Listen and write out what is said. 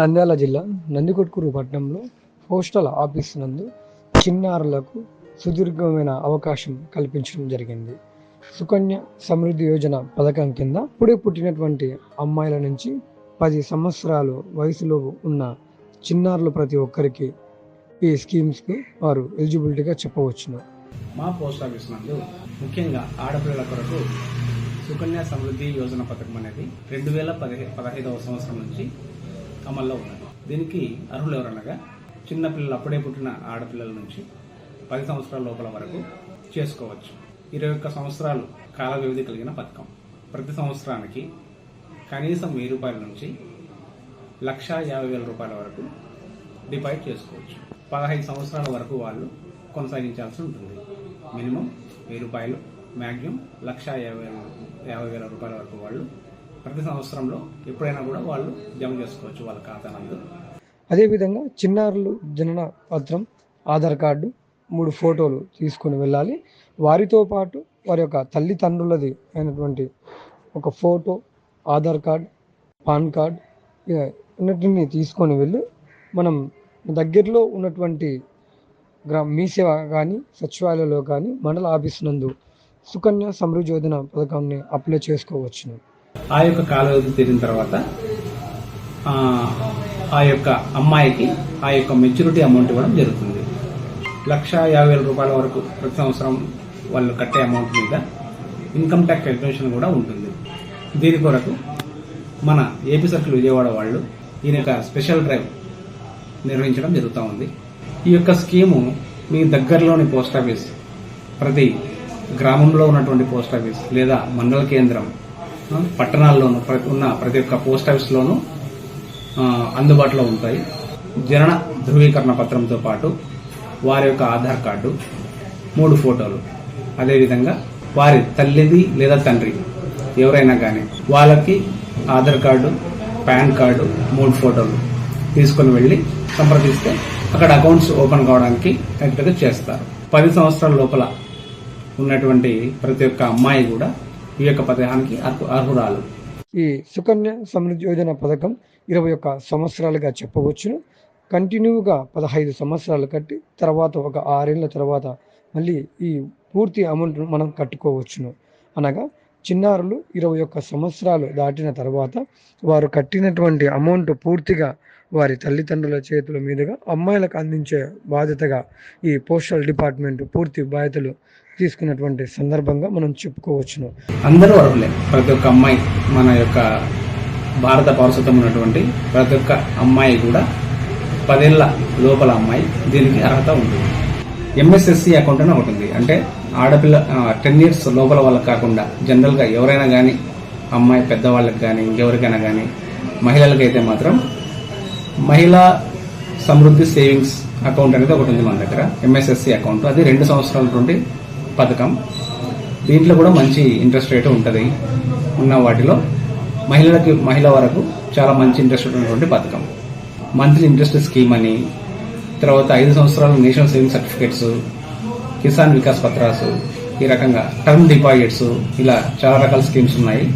నంద్యాల జిల్లా నందికొట్కూరు పట్టణంలో postal office నందు చిన్నారులకు సుదీర్ఘమైన అవకాశం కల్పించడం జరిగింది. సుకన్య సమృద్ధి యోజన పథకం కింద ఇప్పుడే పుట్టినటువంటి అమ్మాయిల నుంచి పది సంవత్సరాలు వయసులో ఉన్న చిన్నారులు ప్రతి ఒక్కరికి ఈ స్కీమ్స్కి వారు ఎలిజిబిలిటీగా చెప్పవచ్చును. మా పోస్ట్ ఆఫీస్ నందు ముఖ్యంగా ఆడపిల్లల కొరకు సుకన్య సమృద్ధి యోజన పథకం అనేది రెండు వేల పదహైదవ సంవత్సరం నుంచి అమల్లో ఉన్నది. దీనికి అర్హులు ఎవరనగా చిన్నపిల్లలు అప్పుడే పుట్టిన ఆడపిల్లల నుంచి పది సంవత్సరాల లోపల వరకు చేసుకోవచ్చు. ఇరవై ఒక్క సంవత్సరాలు కాల వ్యవధి కలిగిన పథకం. ప్రతి సంవత్సరానికి కనీసం వెయ్యి రూపాయల నుంచి లక్షా యాభై వేల రూపాయల వరకు డిపాజిట్ చేసుకోవచ్చు. పదహైదు సంవత్సరాల వరకు వాళ్ళు కొనసాగించాల్సి ఉంటుంది. మినిమం వెయ్యి రూపాయలు మ్యాక్సిమం లక్ష యాభై వేల యాభై వేల రూపాయల వరకు వాళ్ళు ప్రతి సంవత్సరంలో ఎప్పుడైనా కూడా వాళ్ళు జమ చేసుకోవచ్చు వాళ్ళ ఖాతా నందు. అదేవిధంగా చిన్నారులు జనన పత్రం ఆధార్ కార్డు మూడు ఫోటోలు తీసుకొని వెళ్ళాలి. వారితో పాటు వారి యొక్క తల్లిదండ్రులది అయినటువంటి ఒక photo Aadhaar card PAN card ఇక అన్నిటిని తీసుకొని వెళ్ళి మనం దగ్గరలో ఉన్నటువంటి గ్రా మీ సేవ కానీ సచివాలయంలో కానీ మండల ఆఫీస్ నందు సుకన్య సమృద్ధి యోజన పథకాన్ని అప్లై చేసుకోవచ్చును. ఆ యొక్క కాల వ్యవధి తీరిన తర్వాత ఆ, యొక్క అమ్మాయికి ఆ యొక్క మెచ్యూరిటీ అమౌంట్ ఇవ్వడం జరుగుతుంది. లక్ష యాభై వేల రూపాయల వరకు ప్రతి సంవత్సరం వాళ్ళు కట్టే అమౌంట్ మీద ఇన్కమ్ ట్యాక్స్ ఎగ్జిబిషన్ కూడా ఉంటుంది. దీని కొరకు మన ఏపీ సర్కిల్ విజయవాడ వాళ్ళు ఈయన యొక్క స్పెషల్ డ్రైవ్ నిర్వహించడం జరుగుతూ ఉంది. ఈ యొక్క స్కీము మీ దగ్గరలోని పోస్ట్ ఆఫీస్ ప్రతి గ్రామంలో ఉన్నటువంటి పోస్ట్ ఆఫీస్ లేదా మండల కేంద్రం పట్టణాల్లోనూ ఉన్న ప్రతి ఒక్క పోస్ట్ ఆఫీస్లోనూ అందుబాటులో ఉంటాయి. జనన ధృవీకరణ పత్రంతో పాటు వారి యొక్క ఆధార్ కార్డు మూడు ఫోటోలు. అదేవిధంగా వారి తల్లిది లేదా తండ్రి ఎవరైనా కానీ వాళ్ళకి ఆధార్ కార్డు పాన్ కార్డు మూడు ఫోటోలు తీసుకొని వెళ్ళి సంప్రదిస్తే అక్కడ అకౌంట్స్ ఓపెన్ కావడానికి కరెక్ట్గా చేస్తారు. పది సంవత్సరాల లోపల ఉన్నటువంటి ప్రతి ఒక్క అమ్మాయి కూడా ఈ యొక్క పథకానికి అర్హురాలు. ఈ సుకన్య సమృద్ధి యోజన పథకం ఇరవై ఒక్క సంవత్సరాలుగా చెప్పవచ్చును. కంటిన్యూగా పదహైదు సంవత్సరాలు కట్టి తర్వాత ఒక ఆరేళ్ళ తర్వాత మళ్ళీ ఈ పూర్తి అమౌంట్ను మనం కట్టుకోవచ్చును. అనగా చిన్నారులు ఇరవై ఒక్క సంవత్సరాలు దాటిన తర్వాత వారు కట్టినటువంటి అమౌంట్ పూర్తిగా వారి తల్లిదండ్రుల చేతుల మీదుగా అమ్మాయిలకు అందించే బాధ్యతగా ఈ పోస్టల్ డిపార్ట్మెంట్ పూర్తి బాధ్యతలు తీసుకున్నటువంటి సందర్భంగా మనం చెప్పుకోవచ్చును. అందరూ అర్హులే. ప్రతి ఒక్క అమ్మాయి మన యొక్క భారత పౌరసత్వం ఉన్నటువంటి ప్రతి ఒక్క అమ్మాయి కూడా పదేళ్ళ లోపల అమ్మాయి దీనికి అర్హత ఉంటుంది ఎంఎస్ఎస్సి అకౌంట్ అని ఒకటి ఉంది. అంటే ఆడపిల్ల టెన్ ఇయర్స్ లోపల వాళ్ళకి కాకుండా జనరల్గా ఎవరైనా కానీ అమ్మాయి పెద్దవాళ్ళకి కానీ ఇంకెవరికైనా కానీ మహిళలకైతే మాత్రం మహిళా సమృద్ధి సేవింగ్స్ అకౌంట్ అనేది ఒకటి ఉంది మన దగ్గర. ఎంఎస్ఎస్సి అకౌంట్ అది రెండు సంవత్సరాల నుండి పథకం. దీంట్లో కూడా మంచి ఇంట్రెస్ట్ రేట్ ఉంటుంది. ఉన్న వాటిలో మహిళలకి మహిళ వరకు చాలా మంచి ఇంట్రెస్ట్ ఉన్నటువంటి పథకం. మంత్లీ ఇంట్రెస్ట్ స్కీమ్ అని తర్వాత ఐదు సంవత్సరాలు national saving certificates Kisan Vikas పత్రాసు ఈ రకంగా టర్మ్ డిపాజిట్స్ ఇలా చాలా రకాల స్కీమ్స్ ఉన్నాయి.